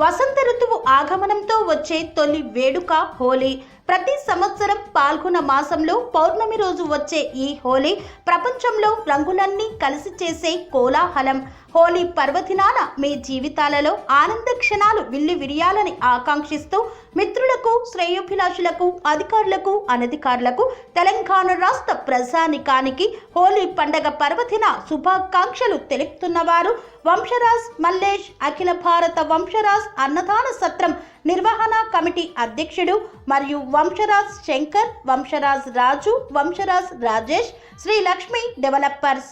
వసంత ఋతువు ఆగమనంతో వచ్చే తొలి వేడుక హోలీ. ప్రతి సంవత్సరం పాల్గొన మాసంలో పౌర్ణమి రోజు వచ్చే ఈ హోలీ ప్రపంచంలో రంగులన్నీ కలిసి చేసే కోలాహలం. హోలీ పర్వదినాన మీ జీవితాలలో ఆనంద క్షణాలు విల్లి విరియాలని ఆకాంక్షిస్తూ మిత్రులకు శ్రేయోభిలాషులకు అధికారులకు అనధికారులకు తెలంగాణ రాష్ట్ర ప్రజానికానికి హోలీ పండగ పర్వదిన శుభాకాంక్షలు తెలుపుతున్నవారు వంశరాజ్ మల్లేష్ అఖిల భారత వంశరాజ్ అన్నదాన సత్రం నిర్వహణ కమిటీ అధ్యక్షుడు మరియు వంశరాజ్ శంకర్ వంశరాజ్ రాజు వంశరాజ్ రాజేష్ శ్రీ లక్ష్మి డెవలపర్స్.